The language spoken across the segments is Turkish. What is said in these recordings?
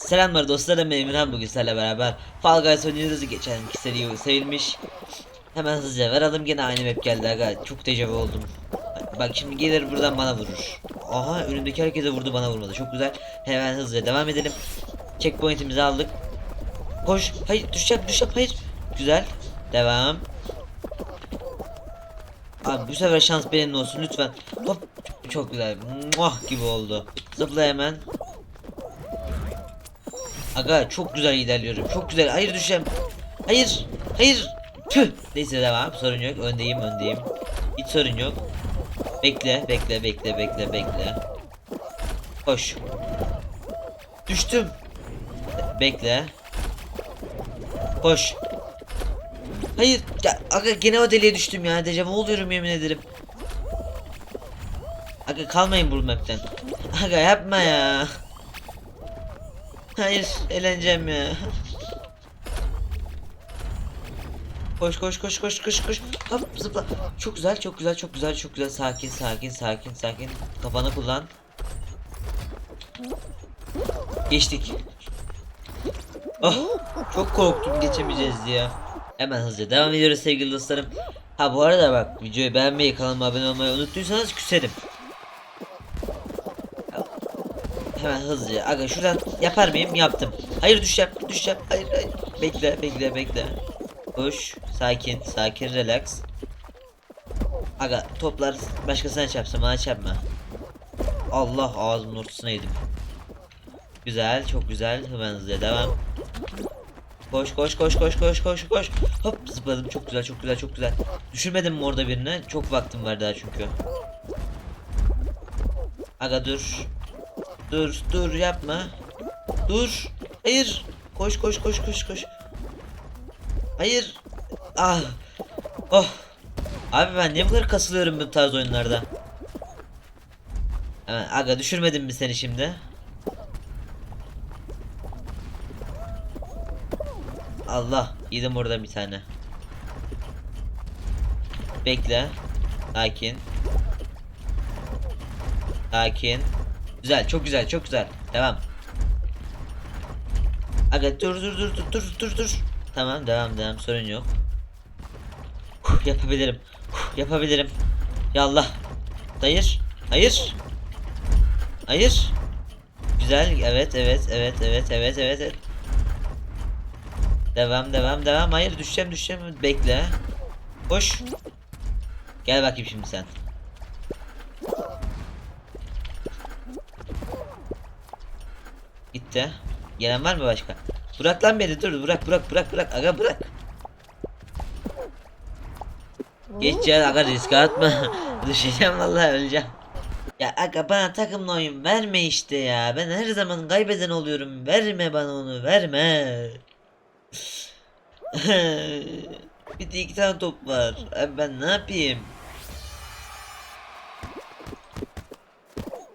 Selamlar dostlarım Emirhan bugün sizlerle beraber Fall Guys oynuyoruz. Geçen seri sevilmiş Hemen hızlıca verelim gene aynı map geldi aga. Çok dejavu oldum. Bak şimdi gelir buradan bana vurur. Aha önümdeki herkese vurdu bana vurmadı. Çok güzel. Hemen hızlıca devam edelim. Checkpoint'imizi aldık. Koş. Hayır düşeceğim düşeceğim. Hayır. Güzel. Devam. Abi bu sefer şans benim olsun. Lütfen. Hop. Çok güzel. Muah gibi oldu. Zıpla hemen Aga çok güzel ilerliyorum. Çok güzel. Hayır düşeceğim. Hayır. Hayır. Tüh. Neyse devam. Sorun yok. Öndeyim öndeyim. Hiç sorun yok. Bekle bekle bekle bekle bekle. Koş. Düştüm. Bekle. Koş. Hayır. Ya, aga gene o deliğe düştüm ya. Dejavu oluyorum yemin ederim. Aga kalmayın bu mapten. Aga yapma ya. Hayır, eğleneceğim ya. Koş koş koş koş koş koş. Hop zıpla. Çok güzel, çok güzel, çok güzel, çok güzel. Sakin, sakin, sakin, sakin. Kafanı kullan. Geçtik. Oh, çok korktum geçemeyeceğiz diye. Hemen hızlıca devam ediyoruz sevgili dostlarım. Ha bu arada bak videoyu beğenmeyi, kanalıma abone olmayı unuttuysanız küserim. Hemen hızlıca. Aga şuradan yapar mıyım? Yaptım. Hayır düşeceğim. Düşeceğim. Hayır hayır. Bekle bekle bekle. Koş. Sakin. Sakin relax. Aga toplar başkasına çarpsın bana çarpma. Allah ağzımın ortasına yedim. Güzel çok güzel. Hemen hızlıca devam. Koş koş koş koş koş koş koş. Hop zıpladım çok güzel çok güzel çok güzel. Düşürmedim mi orada birine? Çok vaktim var daha çünkü. Aga dur. Dur dur yapma. Dur. Hayır. Koş koş koş koş koş. Hayır. Ah. Oh. Abi ben niye bu kadar kasılıyorum bu tarz oyunlarda? Hemen aga düşürmedim mi seni şimdi? Allah yedim orada bir tane. Bekle. Sakin. Sakin. Güzel, çok güzel, çok güzel. Devam. Aga dur dur dur dur dur dur dur. Tamam, devam devam sorun yok. Huh, yapabilirim. Huh, yapabilirim. Ya Allah. Hayır. Hayır. Hayır. Güzel. Evet, evet, evet, evet, evet, evet, evet. Devam, devam, devam. Hayır, düşeceğim, düşeceğim. Bekle. Koş. Gel bakayım şimdi sen. Gitti. Gelen var mı başka? Bırak lan beni dur bırak bırak bırak bırak aga bırak. Geç ya aga riske atma. Düşeceğim vallahi öleceğim. Ya aga bana takımla oyun verme işte ya. Ben her zaman kaybeden oluyorum. Verme bana onu verme. bir de iki tane top var. Abi ben ne yapayım?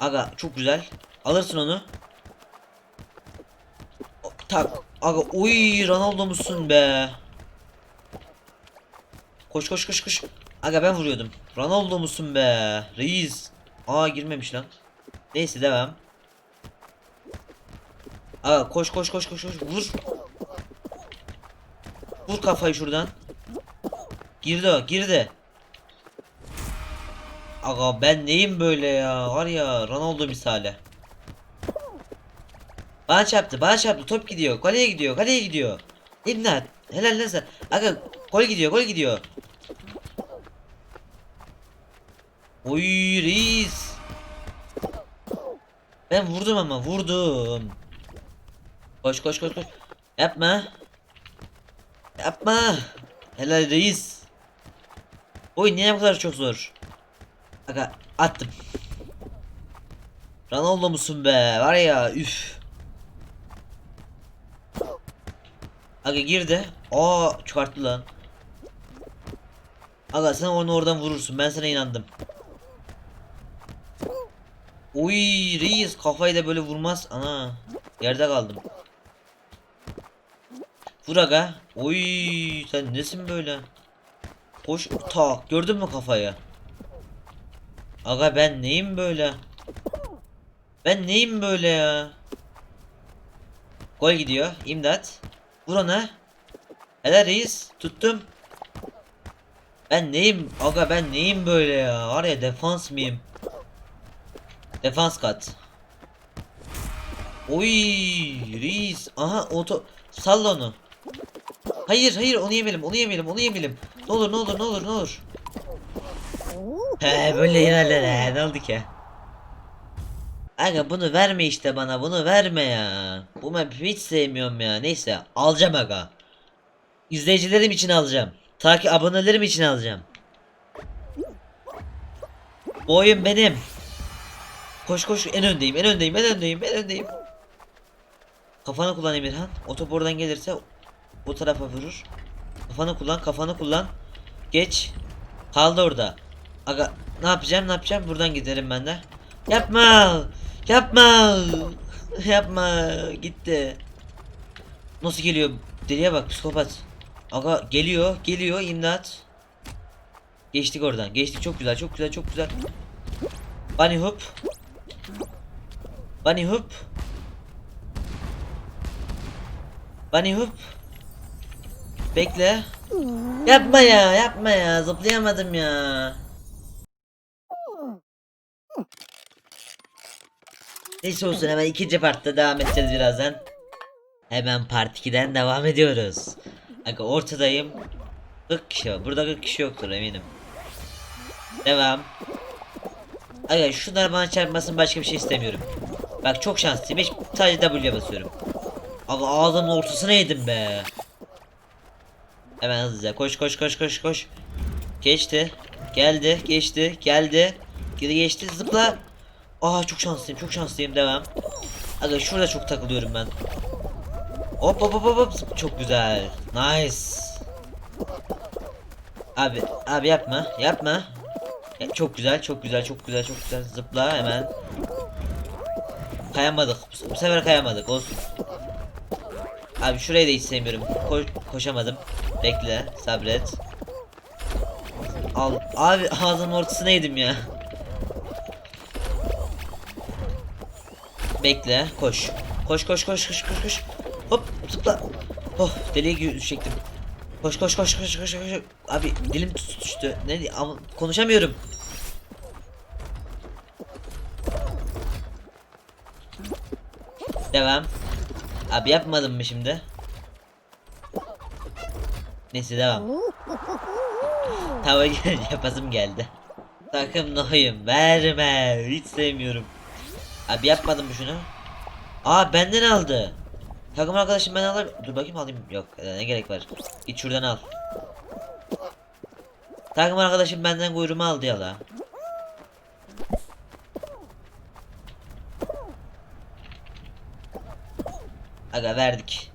Aga çok güzel. Alırsın onu. Tak. Aga uy Ronaldo musun be? Koş koş koş koş. Aga ben vuruyordum. Ronaldo musun be? Reis. Aa girmemiş lan. Neyse devam. Aga koş koş koş koş koş. Vur. Vur kafayı şuradan. Girdi o girdi. Aga ben neyim böyle ya? Var ya Ronaldo misali. Bana çarptı, bana çarptı. Top gidiyor. Kaleye gidiyor, kaleye gidiyor. İmdat. Helal sen. Aga gol gidiyor, gol gidiyor. Oy reis. Ben vurdum ama vurdum. Koş koş koş koş. Yapma. Yapma. Helal reis. Oy niye bu kadar çok zor? Aga attım. Ronaldo musun be? Var ya üf. Aga girdi. Aa çıkarttı lan. Aga sen onu oradan vurursun. Ben sana inandım. Uy reis kafayı da böyle vurmaz. Ana yerde kaldım. Vur aga. Uy sen nesin böyle? Koş tak gördün mü kafayı? Aga ben neyim böyle? Ben neyim böyle ya? Gol gidiyor. İmdat. Vur ona. Helal reis. Tuttum. Ben neyim? Aga ben neyim böyle ya? Var ya defans mıyım? Defans kat. Oy reis. Aha oto. Salla onu. Hayır hayır onu yemeyelim onu yemeyelim onu yemeyelim. Ne olur ne olur ne olur ne olur. He böyle yenerler he ne oldu ki? Aga bunu verme işte bana bunu verme ya. Bu map hiç sevmiyorum ya. Neyse alacağım aga. İzleyicilerim için alacağım. Takip abonelerim için alacağım. Bu oyun benim. Koş koş en öndeyim en öndeyim en öndeyim en öndeyim. Kafanı kullan Emirhan. O top oradan gelirse o tarafa vurur. Kafanı kullan kafanı kullan. Geç. Kaldı orada. Aga ne yapacağım ne yapacağım buradan giderim ben de. Yapma. Yapma. Yapma. Gitti. Nasıl geliyor? Deliye bak psikopat. Aga geliyor geliyor imdat. Geçtik oradan. Geçtik çok güzel çok güzel çok güzel. Bunny hop. Bunny hop. Bunny hop. Bekle. Yapma ya yapma ya zıplayamadım ya. Neyse olsun hemen ikinci partta devam edeceğiz birazdan. Hemen part 2'den devam ediyoruz. Aga ortadayım. 40 kişi. Burada 40 kişi yoktur eminim. Devam. Aga şunlar bana çarpmasın başka bir şey istemiyorum. Bak çok şanslıyım. Hiç sadece W'ye basıyorum. Aga ağzımın ortasına yedim be. Hemen hızlıca koş koş koş koş koş. Geçti. Geldi. Geçti. Geldi. Geri geçti. Zıpla. Aa çok şanslıyım. Çok şanslıyım. Devam. Aga şurada çok takılıyorum ben. Hop hop hop hop. Çok güzel. Nice. Abi abi yapma. Yapma. Ya, çok güzel. Çok güzel. Çok güzel. Çok güzel. Zıpla hemen. Kayamadık. Bu, sefer kayamadık. Olsun. Abi şurayı da hiç sevmiyorum. Ko koşamadım. Bekle, sabret. Al. Abi ağzımın ortasına yedim ya. Bekle, koş. Koş koş koş koş koş koş. Hop zıpla. Oh deliye düşecektim. Koş koş koş koş koş koş. Abi dilim tutuştu. Ne ama konuşamıyorum. Devam. Abi yapmadın mı şimdi? Neyse devam. Tava yapasım geldi. Takım noyum verme. Hiç sevmiyorum. Abi yapmadın mı şunu? Aa benden aldı. Takım arkadaşım ben alır. Dur bakayım alayım. Yok ne gerek var. Git şuradan al. Takım arkadaşım benden kuyruğumu aldı ya la. Aga verdik.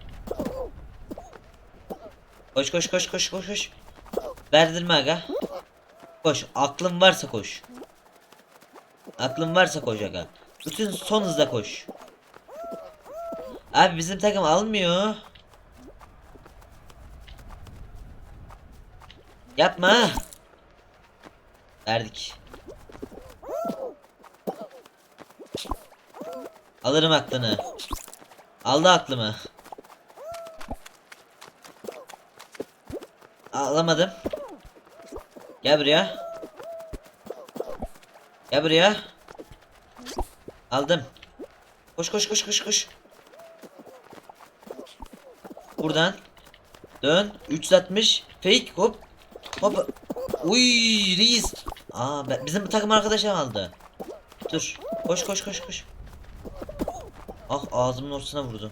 Koş koş koş koş koş koş. Verdirme aga. Koş. Aklın varsa koş. Aklın varsa koş aga. Bütün son hızla koş. Abi bizim takım almıyor. Yapma. Verdik. Alırım aklını. Aldı aklımı. Alamadım. Gel buraya. Gel buraya. Aldım. Koş koş koş koş koş. Buradan. Dön. 360. Fake. Hop. Hop. Uy reis. Aa ben- bizim takım arkadaşım aldı. Dur. Koş koş koş koş. Ah ağzımın ortasına vurdu.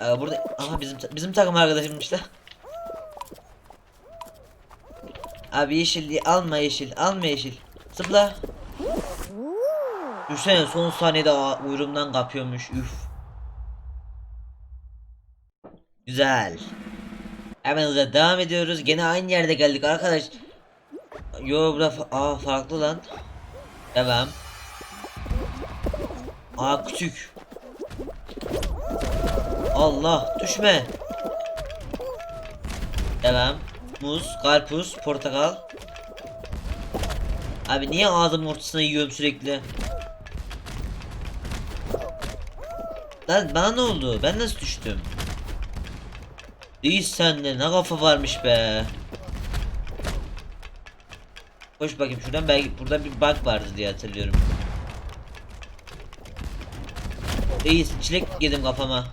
Ee, burada aha bizim bizim takım arkadaşımmış da. Abi yeşil alma yeşil alma yeşil. Zıpla. Düşünsene son saniyede aa, uyruğumdan kapıyormuş üf. Güzel. Hemen hızla devam ediyoruz. Gene aynı yerde geldik arkadaş. Yo bura fa- aa farklı lan. Devam. Aa küçük. Allah düşme. Devam. Muz, karpuz, portakal. Abi niye ağzımın ortasına yiyorum sürekli? Lan bana ne oldu? Ben nasıl düştüm? Değil sende ne kafa varmış be. Koş bakayım şuradan belki burada bir bug vardı diye hatırlıyorum. Reis çilek yedim kafama.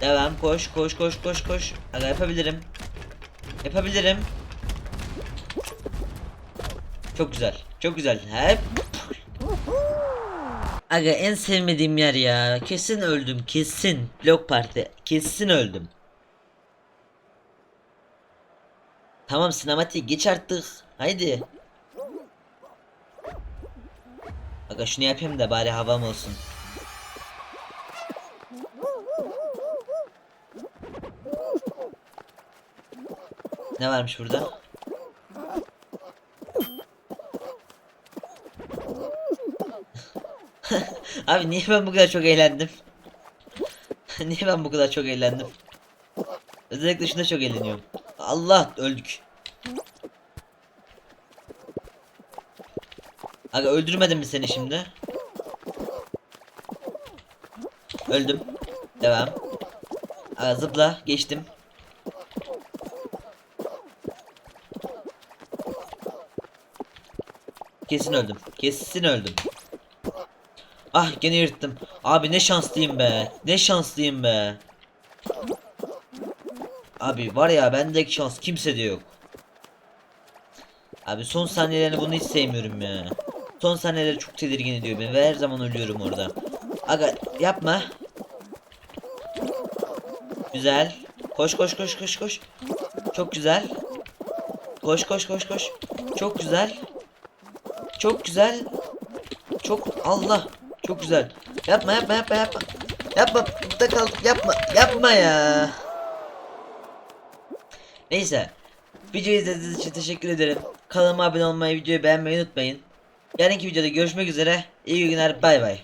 Devam koş koş koş koş koş. Aga yapabilirim. Yapabilirim. Çok güzel. Çok güzel. Hep. Aga en sevmediğim yer ya. Kesin öldüm. Kesin. Blok parti. Kesin öldüm. Tamam sinematik geç artık. Haydi. Aga şunu yapayım da bari havam olsun. Ne varmış burada? Abi niye ben bu kadar çok eğlendim? niye ben bu kadar çok eğlendim? Özellikle şunda çok eğleniyorum. Allah öldük. Aga öldürmedim mi seni şimdi? Öldüm. Devam. Aga zıpla geçtim. Kesin öldüm. Kesin öldüm. Ah gene yırttım. Abi ne şanslıyım be. Ne şanslıyım be. Abi var ya bendeki şans kimse de yok. Abi son saniyelerini bunu hiç sevmiyorum ya. Son saniyeleri çok tedirgin ediyor beni ve her zaman ölüyorum orada. Aga yapma. Güzel. Koş koş koş koş koş. Çok güzel. Koş koş koş koş. Çok güzel. Çok güzel. Çok Allah. Çok güzel. Yapma yapma yapma yapma. Yapma. Burada kal. Yapma. Yapma ya. Neyse. Videoyu izlediğiniz için teşekkür ederim. Kanalıma abone olmayı, videoyu beğenmeyi unutmayın. Yarınki videoda görüşmek üzere. İyi günler. Bay bay.